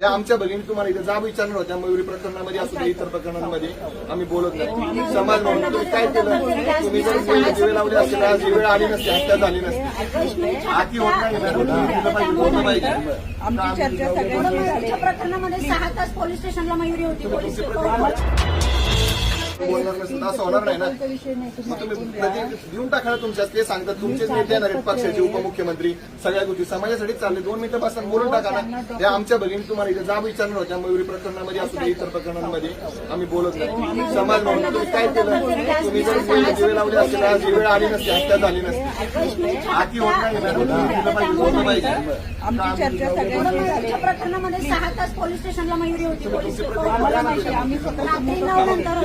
या आमच्या भगिनी तुम्हाला इथे जाब विचारणार होत्या मयुरी प्रकरणामध्ये असू दे इतर प्रकरणांमध्ये आम्ही बोलत नाही. समाज म्हणून तुम्ही काय केलं? तुम्ही जर मुलीला दिवे लावले असतील आज वेळ आली नसते हत्या झाली नसते. आती होत नाही मॅडम. पाहिजे बोललं प्रकरणामध्ये सहा तास पोलीस स्टेशनला मयुरी होती पोलीस बोलणार असं होणार नाही ना. मग तुम्ही प्रति- देऊन टाका ना तुमच्या ते सांगतात तुमचेच नेते येणार आहेत पक्षाचे उपमुख्यमंत्री सगळ्या गोष्टी. समाजासाठी चालले दोन मिनिटं बोलून टाका ना. या आमच्या भगिनी तुम्हाला इथे जाब विचारणार होत्या मयुरी प्रकरणामध्ये असू दे इतर प्रकरणांमध्ये. आम्ही बोलत नाही. समाज म्हणून तुम्ही काय केलं? तुम्ही जर दिवे लावले असतील आज ही वेळ आली नसते हत्या झाली नसते. आती होत नाही मॅडम. पाहिजे प्रकरणामध्ये सहा तास पोलीस स्टेशनला मयुरी होती. पोलीस आम्ही नंतर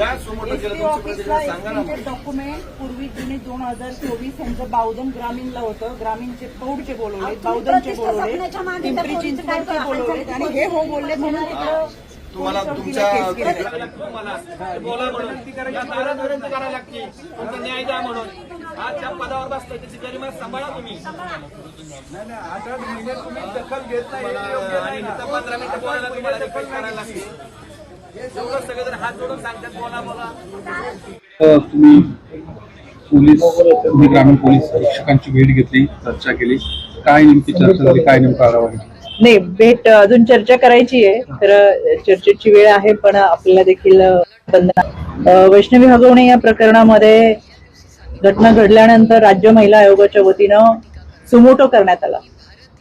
ऑफिसला एक डॉक्युमेंट पूर्वी जुने दोन हजार चोवीस यांचं बावधन ग्रामीणला होतं. ग्रामीणचे पौडचे बोलवले बावधनचे बोलवले पिंपरी चिंचवडचे बोलवले. आणि हे हो बोलले म्हणून तिकडं तुम्हाला तुमच्या केस केली. बोला म्हणून. या दारात विनंती करायला लागते. तुमचा न्याय द्या म्हणून. आज ज्या पदावर बसतोय त्याची गरिमा सांभाळा तुम्ही. आणि इथं पंधरा मिनिटं बोलायला तुम्हाला रिक्वेस्ट करायला लागते. तुम्ही पोलीस तुम्ही ग्रामीण पोलीस अधीक्षकांची भेट घेतली चर्चा केली. काय नेमकी चर्चा झाली? काय नेमका आढावा घेतला? नाही भेट अजून चर्चा करायची आहे. तर चर्चेची वेळ आहे पण आपल्याला देखील बंधन वैष्णवी हगवणे या प्रकरणामध्ये घटना घडल्यानंतर राज्य महिला आयोगाच्या वतीनं सुमोटो करण्यात आला.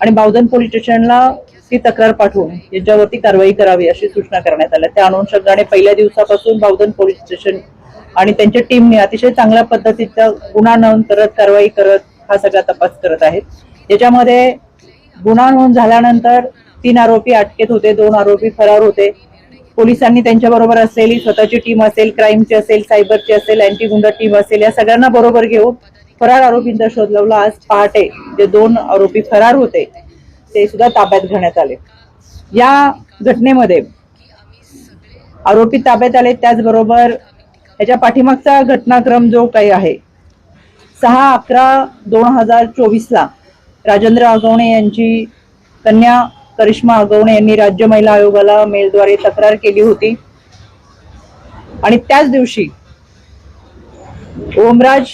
आणि बावधन पोलीस स्टेशनला ती तक्रार पाठवून याच्यावरती कारवाई करावी अशी सूचना करण्यात आल्या. त्या अनुषंगाने पहिल्या दिवसापासून बावधन पोलीस स्टेशन आणि त्यांच्या टीमने अतिशय चांगल्या पद्धतीचा गुन्हा नोंद करत कारवाई करत हा सगळा तपास करत आहेत. याच्यामध्ये गुन्हा नोंद झाल्यानंतर तीन आरोपी अटकेत होते दोन आरोपी फरार होते. पोलिसांनी त्यांच्याबरोबर असलेली स्वतःची टीम असेल क्राईमची असेल सायबरची असेल अँटी गुंडा टीम असेल या सगळ्यांना बरोबर घेऊन फरार आरोपींचा शोध लावला. आज पहाटे जे दोन आरोपी फरार होते ते सुद्धा ताब्यात घेण्यात आले. या घटनेमध्ये आरोपी ताब्यात आले त्याचबरोबर याच्या पाठीमागचा घटनाक्रम जो काही आहे सहा अकरा दोन हजार चोवीसला राजेंद्र आगवणे यांची कन्या करिश्मा आगवणे यांनी राज्य महिला आयोगाला मेलद्वारे तक्रार केली होती. आणि त्याच दिवशी ओमराज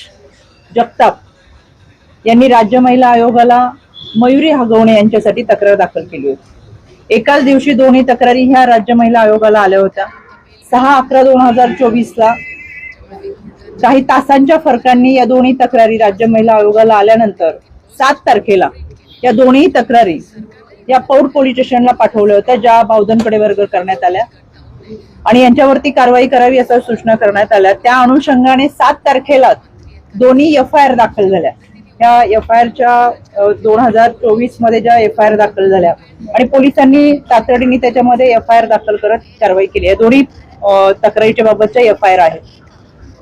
जगताप यांनी राज्य महिला आयोगाला मयुरी हगवणे यांच्यासाठी तक्रार दाखल केली होती. एकाच दिवशी दोन्ही तक्रारी ह्या राज्य महिला आयोगाला आल्या होत्या. सहा अकरा दोन हजार चोवीसला काही तासांच्या फरकांनी या दोन्ही तक्रारी राज्य महिला आयोगाला आल्यानंतर सात तारखेला या दोन्ही तक्रारी या पौड पोलीस स्टेशनला पाठवल्या होत्या ज्या बावधनकडे वर्ग करण्यात आल्या. आणि यांच्यावरती कारवाई करावी अशा सूचना करण्यात आल्या. त्या अनुषंगाने सात तारखेला दोन्ही एफ आय आर दाखल झाल्या. या एफ आय आरच्या दोन हजार चोवीसमध्ये ज्या एफ आय आर दाखल झाल्या आणि पोलिसांनी तातडीने त्याच्यामध्ये एफ आय आर दाखल करत कारवाई केली. या दोन्ही तक्रारीच्या बाबतच्या एफ आय आर आहेत.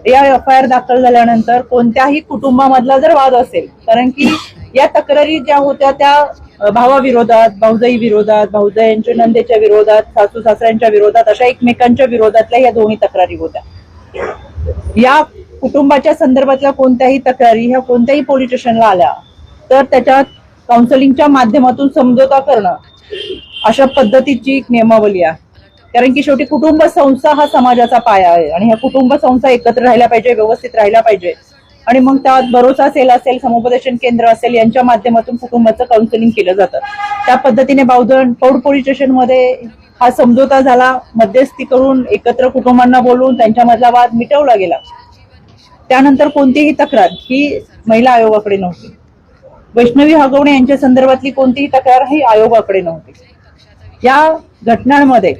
या एफ आय आर दाखल झाल्यानंतर कोणत्याही कुटुंबामधला जर वाद असेल कारण की या तक्रारी ज्या होत्या त्या भावाविरोधात भाऊजाई विरोधात भाऊजाईंच्या नंदेच्या विरोधात सासू सासऱ्यांच्या विरोधात अशा एकमेकांच्या विरोधातल्या या दोन्ही तक्रारी होत्या. या कुटुंबाच्या संदर्भातल्या कोणत्याही तक्रारी ह्या कोणत्याही पोलीस स्टेशनला आल्या तर त्याच्यात काउन्सिलिंगच्या माध्यमातून समझोता करणं अशा पद्धतीची एक नियमावली आहे. कारण की शेवटी कुटुंब संस्था हा समाजाचा पाया आहे आणि ह्या कुटुंब संस्था एकत्र राहिल्या पाहिजे व्यवस्थित राहिल्या पाहिजे. आणि मग त्यात भरोसा सेल असेल समुपदेशन केंद्र असेल यांच्या माध्यमातून कुटुंबाचं काउन्सिलिंग केलं जातं. त्या पद्धतीने बावधन पौड पोलीस स्टेशनमध्ये हा समझोता झाला मध्यस्थी करून एकत्र कुटुंबांना बोलून त्यांच्यामधला वाद मिटवला गेला. त्यानंतर कोणतीही तक्रार ही महिला आयोगाकडे नव्हती. वैष्णवी हगवणे यांच्या संदर्भातली कोणतीही तक्रार ही आयोगाकडे नव्हती. या घटनांमध्ये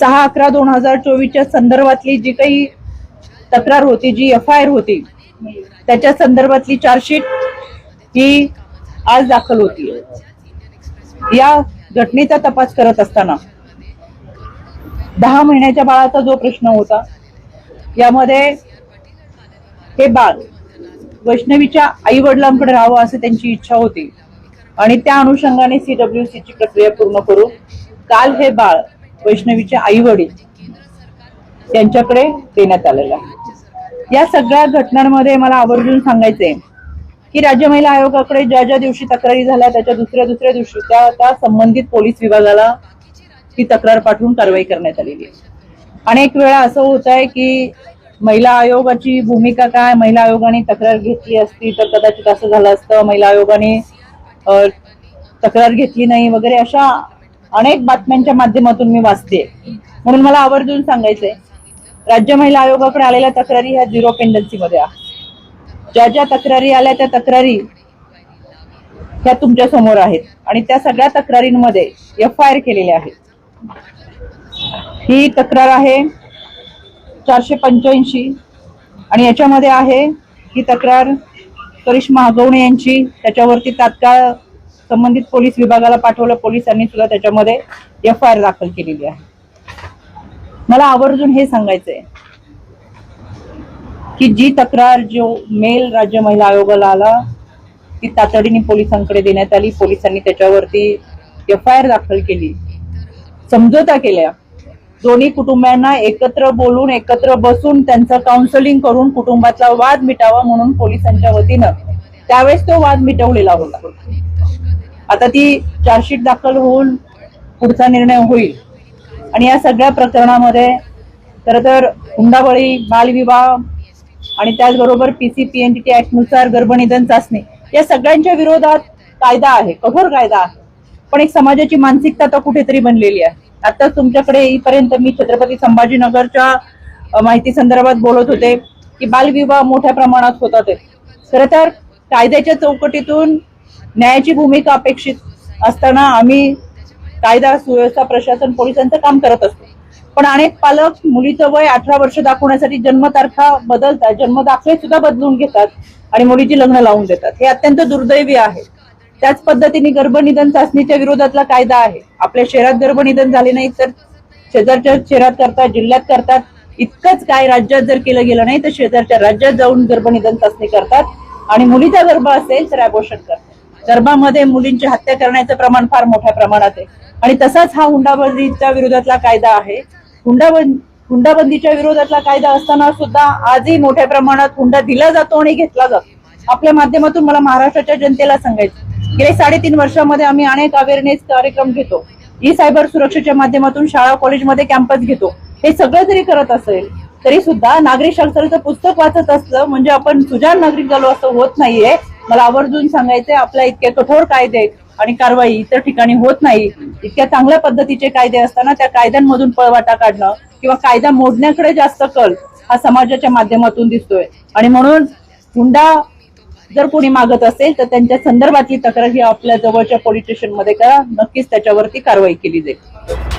सहा अकरा दोन हजार चोवीसच्या संदर्भातली जी काही तक्रार होती जी एफ आय आर होती त्याच्या संदर्भातली चार्जशीट ही आज दाखल होती. या घटनेचा तपास करत असताना दहा महिन्याच्या बाळाचा जो प्रश्न होता यामध्ये हे बाळ वैष्णवीच्या आई वडिलांकडे राहावं असं त्यांची इच्छा होती. आणि त्या अनुषंगाने सीडब्ल्यू ची प्रक्रिया पूर्ण करून काल हे बाळ वैष्णवीचे आई वडील त्यांच्याकडे देण्यात आलेलं आहे. या सगळ्या घटनांमध्ये मला आवर्जून सांगायचंय की राज्य महिला आयोगाकडे ज्या ज्या दिवशी तक्रारी झाल्या त्याच्या दुसऱ्या दुसऱ्या दिवशी त्या त्या संबंधित पोलीस विभागाला ती तक्रार पाठवून कारवाई करण्यात आलेली आहे. अनेक वेळा असं होत आहे की महिला आयोगाची भूमिका काय? महिला आयोगाने तक्रार घेतली असती तर कदाचित असं झालं असतं. महिला आयोगाने तक्रार घेतली नाही वगैरे अशा अनेक बातम्यांच्या माध्यमातून मी वाचते म्हणून मला आवर्जून सांगायचंय राज्य महिला आयोगाकडे आलेल्या तक्रारी ह्या झिरो पेंडन्सीमध्ये आहेत. ज्या ज्या तक्रारी आल्या त्या तक्रारी ह्या तुमच्यासमोर आहेत आणि त्या सगळ्या तक्रारींमध्ये एफ आय आर केलेल्या आहेत. ही तक्रार आहे चारशे पंच्याऐंशी. आणि याच्यामध्ये आहे ही तक्रार करिश्मा हगवणे यांची. त्याच्यावरती तात्काळ संबंधित पोलीस विभागाला पाठवलं. पोलिसांनी सुद्धा त्याच्यामध्ये एफ आय आर दाखल केलेली आहे. मला आवर्जून हे सांगायचंय की जी तक्रार जो मेल राज्य महिला आयोगाला आला ती तातडीने पोलिसांकडे देण्यात आली. पोलिसांनी त्याच्यावरती एफ आय आर दाखल केली. समजोता केल्या. दोन्ही कुटुंबांना एकत्र बोलून एकत्र बसून त्यांचं काउन्सिलिंग करून कुटुंबातला वाद मिटावा म्हणून पोलिसांच्या वतीनं त्यावेळेस तो वाद मिटवलेला होता. आता ती चार्जशीट दाखल होऊन पुढचा निर्णय होईल. आणि या सगळ्या प्रकरणामध्ये खर तर हुंडाबळी बालविवाह आणि त्याचबरोबर पीसीपीएनडीटी ऍक्टनुसार गर्भनिधन चाचणी या सगळ्यांच्या विरोधात कायदा आहे कठोर कायदा आहे. पण एक समाजाची मानसिकता आता कुठेतरी बनलेली आहे. आता तुमच्याकडे येईपर्यंत मी छत्रपती संभाजीनगरच्या माहिती संदर्भात बोलत होते की बालविवाह मोठ्या प्रमाणात होतात खर तर कायद्याच्या चौकटीतून न्यायाची भूमिका अपेक्षित असताना आम्ही कायदा सुव्यवस्था प्रशासन पोलिसांचं काम करत असतो. पण अनेक पालक मुलीचं वय अठरा वर्ष दाखवण्यासाठी जन्मतारखा बदलतात जन्मदाखले सुद्धा बदलून घेतात आणि मुलीची लग्न लावून देतात. हे अत्यंत दुर्दैवी आहे. त्याच पद्धतीने गर्भनिधन चाचणीच्या विरोधातला कायदा आहे. आपल्या शहरात गर्भनिधन झाले नाही तर शेजारच्या शहरात करतात जिल्ह्यात करतात इतकंच काय राज्यात जर केलं गेलं नाही तर शेजारच्या राज्यात जाऊन गर्भनिधन चाचणी करतात. आणि मुलीचा गर्भ असेल तर अबोर्शन करतात. गर्भामध्ये मुलींची हत्या करण्याचं प्रमाण फार मोठ्या प्रमाणात आहे. आणि तसाच हा हुंडाबंदीच्या विरोधातला कायदा आहे. हुंडाबंद हुंडाबंदीच्या विरोधातला कायदा असताना सुद्धा आजही मोठ्या प्रमाणात हुंडा दिला जातो आणि घेतला जातो. आपल्या माध्यमातून मला महाराष्ट्राच्या जनतेला सांगायचं. गेले साडेतीन वर्षामध्ये आम्ही अनेक अवेअरनेस कार्यक्रम घेतो. ई सायबर सुरक्षेच्या माध्यमातून शाळा कॉलेजमध्ये कॅम्पस घेतो. हे सगळं जरी करत असेल तरी सुद्धा नागरिक शास्त्राचं पुस्तक वाचत असलं म्हणजे आपण सुजाण नागरिक झालो असं होत नाहीये. मला आवर्जून सांगायचंय आपल्या इतके कठोर कायदे आणि कारवाई इतर ठिकाणी होत नाही. इतक्या चांगल्या पद्धतीचे कायदे असताना त्या कायद्यांमधून पळवाटा काढणं किंवा कायदा मोडण्याकडे जास्त कल हा समाजाच्या माध्यमातून दिसतोय. आणि म्हणून हुंडा जर कोणी मागत असेल तर त्यांच्या संदर्भातली तक्रार ही आपल्या जवळच्या पोलीस स्टेशनमध्ये करा. नक्कीच त्याच्यावरती कारवाई केली जाईल.